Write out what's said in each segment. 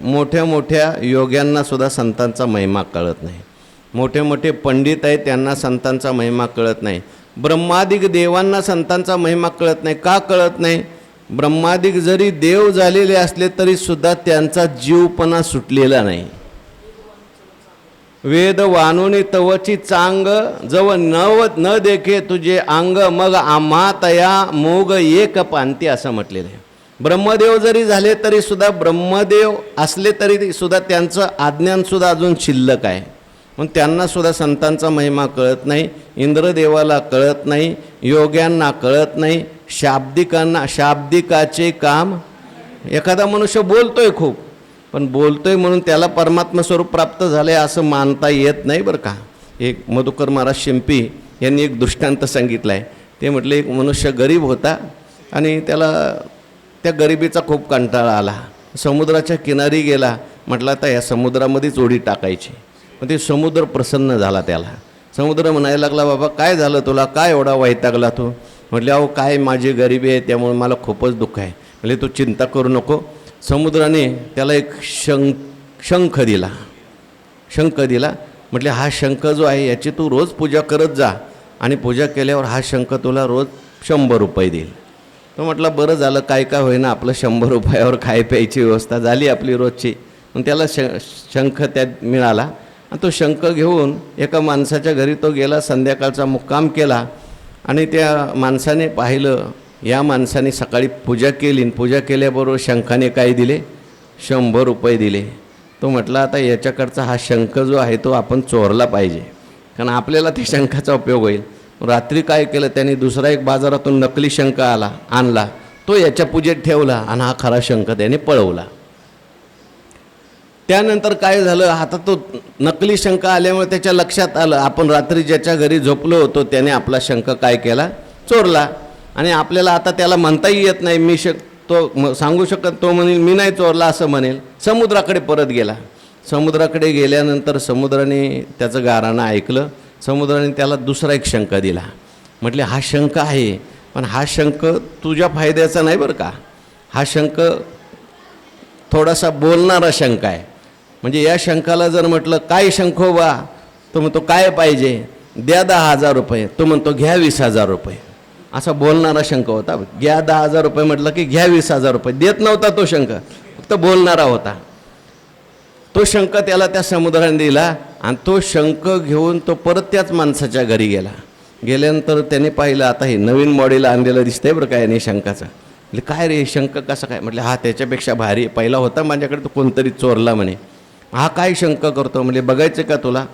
मोठ्या मोठ्या योग्यांना सुद्धा संतांचा महिमा कळत नाही. मोठे मोठे पंडित आहेत त्यांना संतांचा महिमा कळत नाही. ब्रह्मादिक देवांना संतांचा महिमा कळत नाही. का कळत नाही? ब्रह्मादिक जरी देव झालेले असले तरी सुद्धा त्यांचा जीवपणा सुटलेला नाही. वेद वानुनी तवची चांग जव नव न देखे तुझे अंग मग आम्हा तया मोग एक पांती असं म्हटलेलं आहे. ब्रह्मदेव जरी झाले तरी सुद्धा ब्रह्मदेव असले तरी सुद्धा त्यांचं आज्ञानसुद्धा अजून शिल्लक आहे. मग त्यांनासुद्धा संतांचा महिमा कळत नाही इंद्रदेवाला कळत नाही योग्यांना कळत नाही शाब्दिकांना शाब्दिकाचे काम एखादा मनुष्य बोलतोय खूप पण बोलतोय म्हणून त्याला परमात्मा स्वरूप प्राप्त झाले असं मानता येत नाही बरं का? एक मधुकर महाराज शिंपी यांनी एक दृष्टांत सांगितलं आहे ते म्हटले एक मनुष्य गरीब होता आणि त्याला त्या गरिबीचा खूप कंटाळा आला. समुद्राच्या किनारी गेला म्हटलं आता या समुद्रामध्येच उडी टाकायची. मग ते समुद्र प्रसन्न झाला त्याला. समुद्र म्हणायला लागला बाबा काय झालं तुला? काय एवढा वैतागला तू? म्हटले अहो काय माझी गरिबी आहे त्यामुळे मला खूपच दुःख आहे. म्हणजे तू चिंता करू नको. समुद्राने त्याला एक शंख शंख दिला. शंख दिला. म्हटले हा शंख जो आहे याची तू रोज पूजा करत जा. आणि पूजा केल्यावर हा शंख तुला रोज शंभर रुपये देईल. तो म्हटलं बरं झालं काय काय होईना आपलं शंभर रुपयावर खाय प्यायची व्यवस्था झाली आपली रोजची. मग त्याला श शंख त्यात मिळाला. आणि तो शंख घेऊन एका माणसाच्या घरी तो गेला संध्याकाळचा मुक्काम केला. आणि त्या माणसाने पाहिलं या माणसाने सकाळी पूजा केली. आणि पूजा केल्याबरोबर शंखाने काय दिले? शंभर रुपये दिले. तो म्हटला आता याच्याकडचा हा शंख जो आहे तो आपण चोरला पाहिजे. कारण आपल्याला त्या शंखाचा उपयोग होईल. रात्री काय केलं त्यांनी दुसरा एक बाजारातून नकली शंख आला आणला. तो याच्या पूजेत ठेवला आणि हा खरा शंख त्याने पळवला. त्यानंतर काय झालं आता तो नकली शंख आल्यामुळे त्याच्या लक्षात आलं आपण रात्री ज्याच्या घरी झोपलो होतो त्याने आपला शंख काय केला चोरला. आणि आपल्याला आता त्याला म्हणताही येत नाही मी शक तो सांगू शकत तो म्हणेल मी नाही चोरला असं म्हणेल. समुद्राकडे परत गेला. समुद्राकडे गेल्यानंतर समुद्राने त्याचं गाराणं ऐकलं. समुद्राने त्याला दुसरा एक शंख दिला. म्हटले हा शंख आहे पण हा शंख तुझ्या फायद्याचा नाही बरं का? हा शंख थोडासा बोलणारा शंका आहे. म्हणजे या शंकाला जर म्हटलं काय शंखोबा तो म्हणतो काय पाहिजे? द्या दहा हजार रुपये. तो म्हणतो घ्या वीस हजार रुपये. असा बोलणारा शंख होता. घ्या दहा हजार रुपये म्हटलं की घ्या वीस हजार रुपये. देत नव्हता तो शंख फक्त बोलणारा होता. तो शंख त्याला त्या समुद्राने दिला. आणि तो शंख घेऊन तो परत त्याच माणसाच्या घरी गेला. गेल्यानंतर त्याने पाहिलं आता हे नवीन मॉडेल आणलेलं दिसतंय बरं काय नाही शंखाचं. म्हणजे काय रे शंख कसा काय? म्हटलं हा त्याच्यापेक्षा भारी पहिला होता माझ्याकडे तो कोणतरी चोरला म्हणे. हा काय शंख करतो? म्हणजे बघायचं का तुला?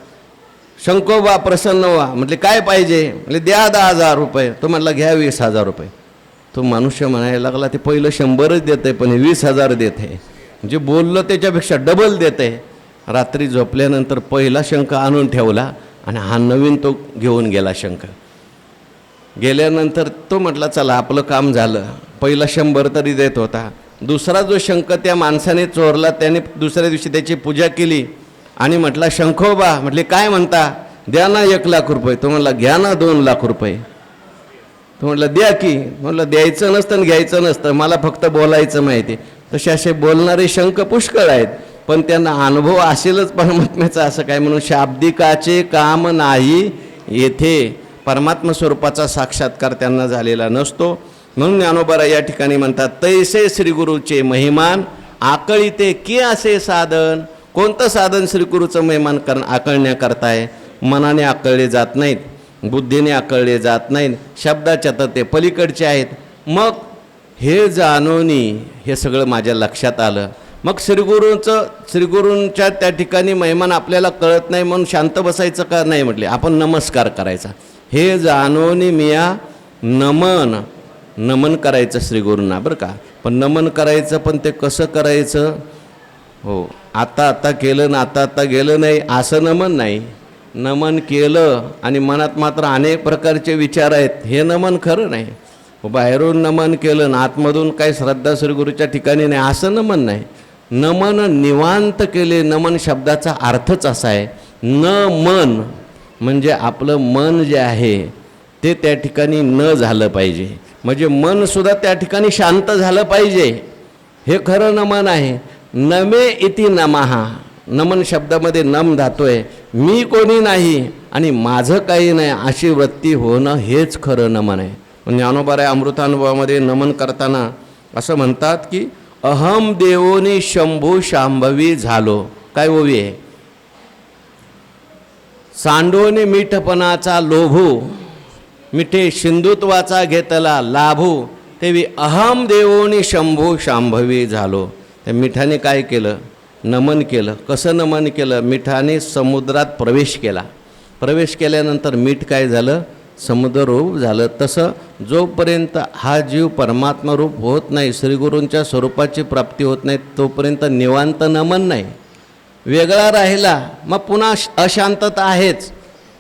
शंको वा प्रसन्न व्हा म्हटले काय पाहिजे? म्हणजे द्या दहा हजार रुपये. तो म्हटला घ्या वीस हजार रुपये. तो मनुष्य म्हणायला लागला ते पहिलं शंभरच देत आहे पण हे वीस हजार देत आहे म्हणजे बोललं त्याच्यापेक्षा डबल देत आहे रात्री झोपल्यानंतर पहिला शंख आणून ठेवला आणि हा नवीन तो घेऊन गेला शंख. गेल्यानंतर तो म्हटला चला आपलं काम झालं. पहिला शंभर तरी देत होता. दुसरा जो शंख त्या माणसाने चोरला त्याने दुसऱ्या दिवशी त्याची पूजा केली आणि म्हटला शंखोबा म्हटले काय म्हणता? द्या ना एक लाख रुपये. तो म्हणला घ्या ना दोन लाख रुपये. तो म्हटलं द्या की. म्हटलं द्यायचं नसतं आणि घ्यायचं नसतं. मला फक्त बोलायचं माहिती तसे असे बोलणारे शंख पुष्कळ आहेत. पण त्यांना अनुभव असेलच परमात्म्याचा असं काय म्हणून शाब्दिकाचे काम नाही येथे. परमात्मा स्वरूपाचा साक्षात्कार त्यांना झालेला नसतो. म्हणून ज्ञानोबारा या ठिकाणी म्हणतात तैसे श्रीगुरूचे महिमान आकळीते की असे साधन? कोणतं साधन श्रीगुरूचं महिमान कर आकळण्याकरता आहे मनाने आकळले जात नाहीत बुद्धीने आकळले जात नाहीत शब्दाच्या तर ते पलीकडचे आहेत. मग हे जाणवणी हे सगळं माझ्या लक्षात आलं. मग श्रीगुरूंचं श्रीगुरूंच्या त्या ठिकाणी महिमान आपल्याला कळत नाही म्हणून शांत बसायचं का नाही म्हटले? आपण नमस्कार करायचा. हे जाणवणी मिया नमन नमन करायचं श्रीगुरूंना बरं का? पण नमन करायचं पण ते कसं करायचं? हो आता आता केलं ना आता आता गेलं नाही असं नमन नाही. नमन केलं आणि मनात मात्र अनेक प्रकारचे विचार आहेत. हे नमन खरं नाही. बाहेरून नमन केलं ना आतमधून काही श्रद्धा श्रीगुरूच्या ठिकाणी नाही असं नमन नाही. नमन निवांत केले नमन शब्दाचा अर्थच असा आहे न मन म्हणजे आपलं मन जे आहे ते त्या ठिकाणी न झालं पाहिजे. म्हणजे मनसुद्धा त्या ठिकाणी शांत झालं पाहिजे. हे खरं नमन आहे. नमे इति नमहा नमन शब्दामध्ये नम धातोय. मी कोणी नाही आणि माझं काही नाही अशी वृत्ती होणं हेच खरं नमन आहे. पण ज्ञानोबाराय अमृतानुभवामध्ये नमन करताना असं म्हणतात की अहम देवोनी शंभू शांभवी झालो. काय ओवी आहे? सांडोने मीठपणाचा लोभू मिठे सिंधुत्वाचा घेतला लाभू तेवी अहम देवोनी शंभू शांभवी झालो. त्या मिठाने काय केलं? नमन केलं. कसं नमन केलं? मिठाने समुद्रात प्रवेश केला. प्रवेश केल्यानंतर मीठ काय झालं? समुद्ररूप झालं. तसं जोपर्यंत हा जीव परमात्मरूप होत नाही श्रीगुरूंच्या स्वरूपाची प्राप्ती होत नाही तोपर्यंत निवांत नमन नाही. वेगळा राहिला मग पुन्हा अशांतता आहेच.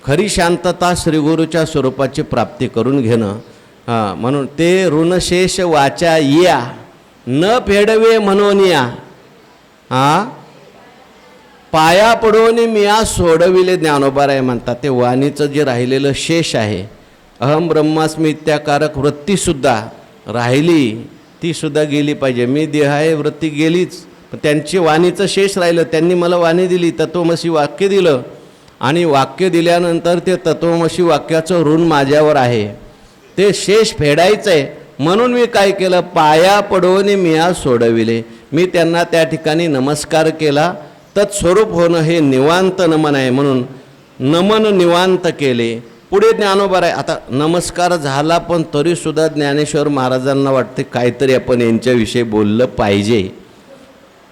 खरी शांतता श्रीगुरूच्या स्वरूपाची प्राप्ती करून घेणं. हां म्हणून ते ऋणशेष वाचा या. न फेडवे म्हणून या. हां? पाया पडून मिया सोडविले ज्ञानोबाराय म्हणतात. ते वाणीचं जे राहिलेलं शेष आहे अहम ब्रह्मास्मी इत्याकारक वृत्तीसुद्धा राहिली तीसुद्धा गेली पाहिजे. मी देह आहे वृत्ती गेलीच पण त्यांची वाणीचं शेष राहिलं. त्यांनी मला वाणी दिली तत्वमसी वाक्य दिलं. आणि वाक्य दिल्यानंतर ते तत्वमसी वाक्याचं ऋण माझ्यावर आहे. ते शेष फेडायचं आहे. म्हणून मी काय केलं? पाया पडवून आज सोडविले. मी त्यांना त्या ठिकाणी नमस्कार केला. तत्स्वरूप होणं हे निवांत नमन आहे म्हणून नमन निवांत केले. पुढे ज्ञानोबर आहे आता नमस्कार झाला पण तरीसुद्धा ज्ञानेश्वर महाराजांना वाटते काहीतरी आपण यांच्याविषयी बोललं पाहिजे.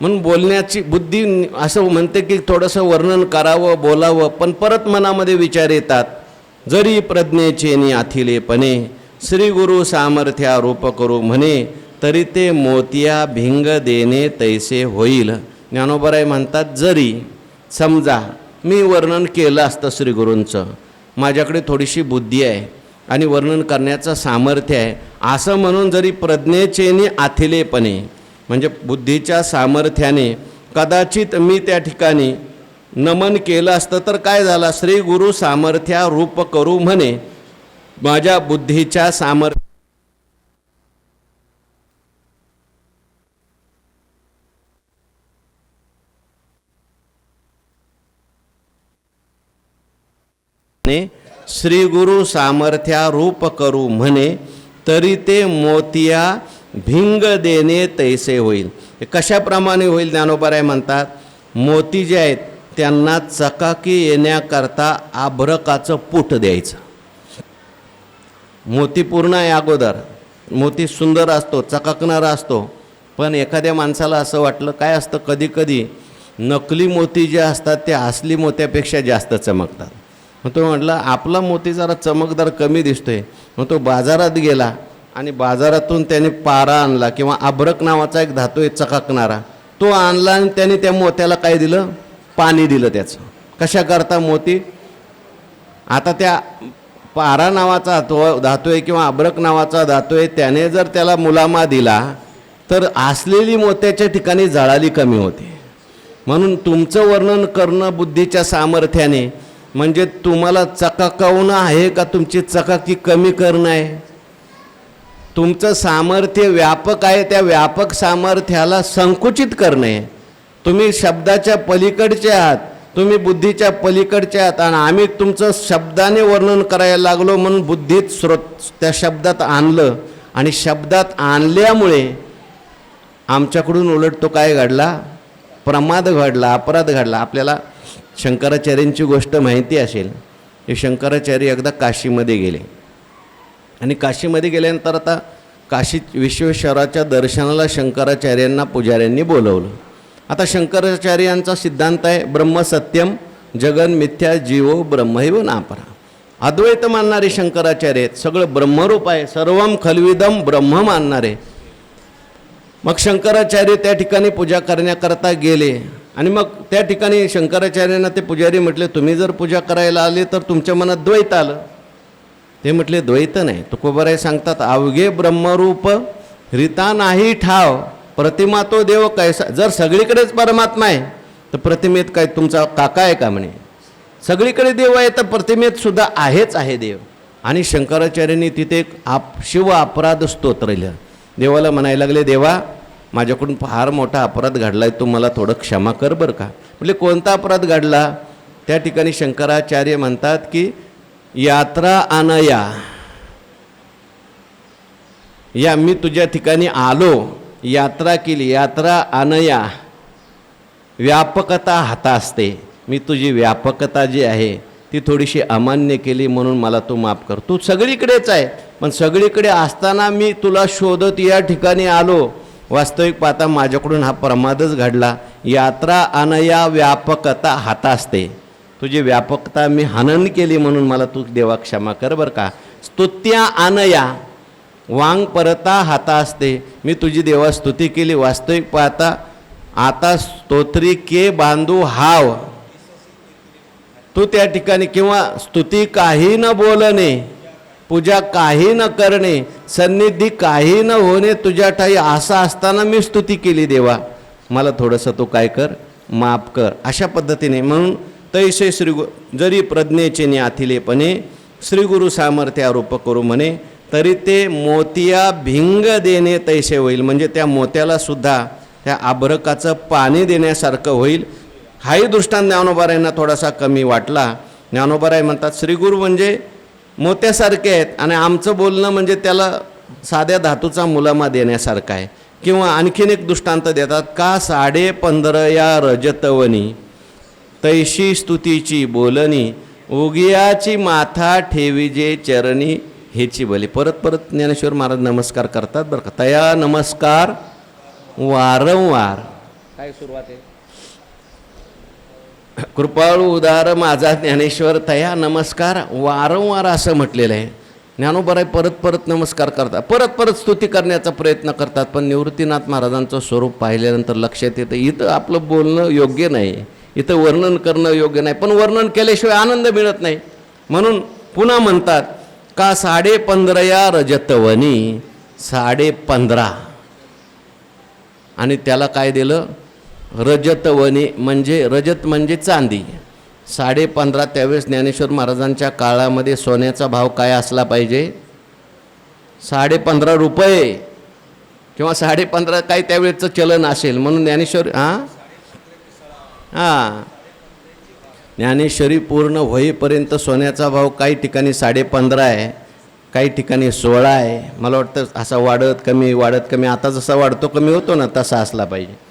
म्हणून बोलण्याची बुद्धी असं म्हणते की थोडंसं वर्णन करावं बोलावं पण परत मनामध्ये विचार येतात. जरी प्रज्ञेचे नि आथिलेपणे श्री गुरु सामर्थ्या रूप करू म्हणे तरी ते मोतिया भिंग देणे तैसे होईल. ज्ञानोबराय म्हणतात जरी समजा मी वर्णन केलं असतं श्रीगुरूंचं माझ्याकडे थोडीशी बुद्धी आहे आणि वर्णन करण्याचं सामर्थ्य आहे असं म्हणून जरी प्रज्ञेचेने आथिलेपणे म्हणजे बुद्धीच्या सामर्थ्याने कदाचित मी त्या ठिकाणी नमन केलं असतं तर काय झालं? श्री गुरु सामर्थ्या रूप करू म्हणे माझ्या बुद्धीच्या सामर्थ्य श्री गुरु सामर्थ्या रूप करू म्हणे तरी ते मोतिया भिंग देणे तैसे होईल. हे कशाप्रमाणे होईल ज्ञानोबाराय म्हणतात मोती जे आहेत त्यांना चकाकी येण्याकरता आभ्रकाचं पूट द्यायचं. मोती पूर्ण आहे अगोदर. मोती सुंदर असतो चकाकणारा असतो. पण एखाद्या माणसाला असं वाटलं काय असतं कधी कधी नकली मोती जे असतात ते असली मोत्यापेक्षा जास्त चमकतात. मग तो म्हटला आपला मोती जरा चमकदार कमी दिसतोय. मग तो बाजारात गेला आणि बाजारातून त्याने पारा आणला किंवा अभ्रक नावाचा एक धातू आहे चकाकणारा. तो आणला आणि त्याने त्या मोत्याला काय दिलं? पाणी दिलं त्याचं. कशाकरता मोती? आता त्या पारा नावाचा धातू धातू आहे किंवा अब्रक नावाचा धातू आहे त्याने जर त्याला मुलामा दिला तर असलेली मोत्याच्या ठिकाणी जळाली कमी होते. म्हणून तुमचं वर्णन करणं बुद्धीच्या सामर्थ्याने म्हणजे तुम्हाला चकाकवणं आहे का तुमची चकाकी कमी करणं आहे? तुमचं सामर्थ्य व्यापक आहे त्या व्यापक सामर्थ्याला संकुचित करणे तुम्ही शब्दाच्या पलीकडचे आहात तुम्ही बुद्धीच्या पलीकडचे आहात आणि आम्ही तुमचं शब्दाने वर्णन करायला लागलो म्हणून बुद्धीत स्रोत त्या शब्दात आणलं आणि शब्दात आणल्यामुळे आमच्याकडून उलट तो काय घडला? प्रमाद घडला अपराध घडला. आपल्याला शंकराचार्यांची गोष्ट माहिती असेल हे शंकराचार्य एकदा काशीमध्ये गेले. आणि काशीमध्ये गेल्यानंतर आता काशी विश्वेश्वराच्या दर्शनाला शंकराचार्यांना पुजाऱ्यांनी बोलवलं. आता शंकराचार्यांचा सिद्धांत आहे ब्रह्म सत्यम जगन मिथ्या जीवो ब्रह्मैव नापरा अद्वैत मानणारे शंकराचार्य आहेत सगळं ब्रह्मरूप आहे सर्वम खलविदम ब्रह्म मानणारे. मग शंकराचार्य त्या ठिकाणी पूजा करण्याकरता गेले. आणि मग त्या ठिकाणी शंकराचार्यांना ते पुजारी म्हटले तुम्ही जर पूजा करायला आले तर तुमच्या मनात द्वैत आलं. ते म्हटले द्वैत नाही. तुकोबराय सांगतात अवघे ब्रह्मरूप रिता नाही ठाव प्रतिमा तो देव कैसा जर सगळीकडेच परमात्मा आहे तर प्रतिमेत काय तुमचा काका आहे का? म्हणे. सगळीकडे देव आहे तर प्रतिमेत सुद्धा आहेच आहे देव. आणि शंकराचार्यांनी तिथे एक आप शिव अपराध स्तोत्र लिहिलं. देवाला म्हणायला लागले देवा माझ्याकडून फार मोठा अपराध घडला आहे तू मला थोडं क्षमा कर बरं का? म्हणजे कोणता अपराध घडला? त्या ठिकाणी शंकराचार्य म्हणतात की यात्रा अनया. या मी तुझ्या ठिकाणी आलो यात्रा केली यात्रा अनया. व्यापकता हाता असते मी तुझी व्यापकता जी आहे ती थोडीशी अमान्य केली म्हणून मला तू माफ कर. तू सगळीकडेच आहे पण सगळीकडे असताना मी तुला शोधत या ठिकाणी आलो. वास्तविक पाहता माझ्याकडून हा प्रमादच घडला. यात्रा अनया व्यापकता हाता असते तुझी व्यापकता मी हनन केली म्हणून मला तू देवा क्षमा कर बरं का. स्तुत्या अनया वांग परता हाता असते मी तुझी देवा स्तुती केली. वास्तविक पाहता आता स्तोत्री के बांधू हाव. तू त्या ठिकाणी किंवा स्तुती काही न बोलणे. पूजा काही न करणे सन्निधी काही न होणे तुझ्या ठाई असा असताना मी स्तुती केली देवा. मला थोडंसं तू काय कर माफ कर अशा पद्धतीने. म्हणून तैसे श्री गु जरी प्रज्ञेचे न्याथिलेपणे श्रीगुरु सामर्थ्य आरोप करू म्हणे तरी ते मोतिया भिंग देणे तैसे होईल. म्हणजे त्या मोत्याला सुद्धा त्या आभरकाचं पाणी देण्यासारखं होईल. हाही दृष्टांत ज्ञानोबारायांना थोडासा कमी वाटला. ज्ञानोबाराय म्हणतात श्रीगुरू म्हणजे मोत्यासारखे आहेत आणि आमचं बोलणं म्हणजे त्याला साध्या धातूचा मुलामा देण्यासारखा आहे. किंवा आणखीन एक दृष्टांत देतात का साडे पंधरा या रजतवनी तैशी स्तुतीची बोलणी उगियाची माथा ठेवीजे चरणी हेची बली. परत परत ज्ञानेश्वर महाराज नमस्कार करतात बरं का. तया नमस्कार वारंवार. काय सुरुवात आहे? कृपाळू उदार माझा ज्ञानेश्वर तया नमस्कार. वारंवार असं म्हटलेलं आहे. ज्ञानोबराय परत परत नमस्कार करतात. परत परत स्तुती करण्याचा प्रयत्न करतात पण निवृत्तीनाथ महाराजांचं स्वरूप पाहिल्यानंतर लक्षात येतं इथं आपलं बोलणं योग्य नाही. इथं वर्णन करणं योग्य नाही. पण वर्णन केल्याशिवाय आनंद मिळत नाही. म्हणून पुन्हा म्हणतात का साडे पंधरा रजतवनी? साडे पंधरा. आणि त्याला काय दिलं? रजतवनी म्हणजे रजत म्हणजे चांदी. साडे पंधरा त्यावेळेस ज्ञानेश्वर महाराजांच्या काळामध्ये सोन्याचा भाव काय असला पाहिजे? साडे पंधरा रुपये. किंवा साडे पंधरा काय त्यावेळेचं चलन असेल? म्हणून ज्ञानेश्वर हां? हां. ज्ञानेश्वरी पूर्ण होईपर्यंत सोन्याचा भाव काही ठिकाणी साडे पंधरा आहे काही ठिकाणी सोळा आहे. मला वाटतं असा वाढत कमी वाढत कमी. आता जसा वाढतो कमी होतो ना तसा असला पाहिजे.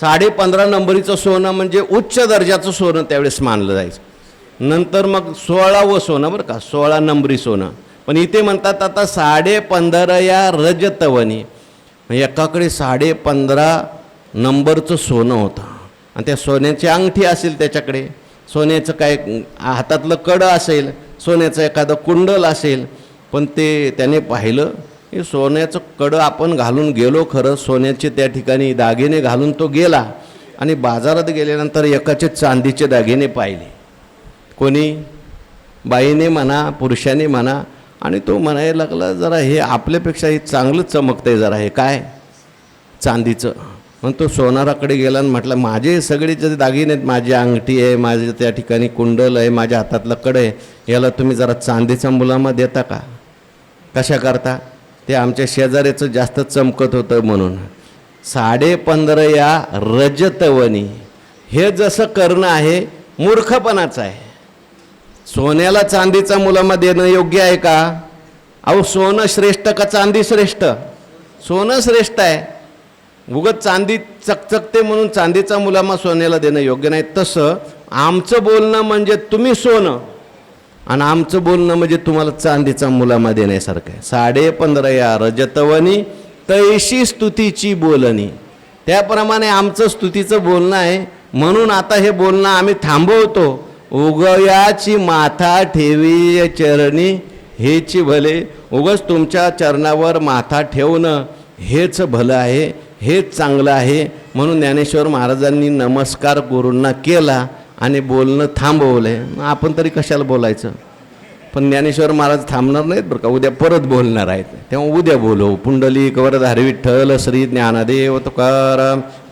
साडे पंधरा नंबरीचं सोनं म्हणजे उच्च दर्जाचं सोनं त्यावेळेस मानलं जायचं. नंतर मग सोळावं सोनं बरं का सोळा नंबरी सोनं. पण इथे म्हणतात आता साडे पंधरा या रजतवनी. एकाकडे साडे पंधरा नंबरचं सोनं होतं. आणि त्या सोन्याची अंगठी असेल त्याच्याकडे सोन्याचं काय हातातलं कडं असेल सोन्याचं एखादं कुंडल असेल पण ते त्याने पाहिलं हे सोन्याचं कडं आपण घालून गेलो खरं सोन्याचे त्या ठिकाणी दागिने घालून तो गेला आणि बाजारात गेल्यानंतर एकाचे चांदीचे दागिने पाहिले. कोणी? बाईने म्हणा पुरुषाने म्हणा आणि तो म्हणायला लागला जरा हे आपल्यापेक्षा हे चांगलंच चमकतंय जरा हे काय? चांदीचं. मग तो सोनाराकडे गेला आणि म्हटलं माझे सगळे जे दागिने आहेत माझी अंगठी आहे माझे त्या ठिकाणी कुंडल आहे माझ्या हातातलं कडं आहे याला तुम्ही जरा चांदीचा मुलामा देता का? कशा करता? ते आमच्या शेजाऱ्याचं जास्त चमकत होतं म्हणून. साडे पंधरा या रजतवनी. हे जसं करणं आहे मूर्खपणाचं आहे. सोन्याला चांदीचा मुलामा देणं योग्य आहे का? अहो सोनं श्रेष्ठ का चांदी श्रेष्ठ? सोनं श्रेष्ठ आहे. उगत चांदी चकचकते म्हणून चांदीचा मुलामा सोन्याला देणं योग्य नाही. तसं आमचं बोलणं म्हणजे तुम्ही सोनं. आणि आमचं बोलणं म्हणजे तुम्हाला चांदीचा मुलामा देण्यासारखं आहे. साडे पंधरा या रजतवनी तैशी स्तुतीची बोलणी. त्याप्रमाणे आमचं स्तुतीचं बोलणं आहे. म्हणून आता हे बोलणं आम्ही थांबवतो. उगयाची माथा ठेवी चरणी हेची भले. उगच तुमच्या चरणावर माथा ठेवणं हेच भलं आहे हेच चांगलं आहे. म्हणून ज्ञानेश्वर महाराजांनी नमस्कार गुरूंना केला. आणि बोलणं थांबवलं आहे आपण तरी कशाला बोलायचं? पण ज्ञानेश्वर महाराज थांबणार नाहीत बरं का? उद्या परत बोलणार आहेत. तेव्हा उद्या बोलू. पुंडलिक वरधारी विठ्ठल श्री ज्ञानदेव तुकाराम.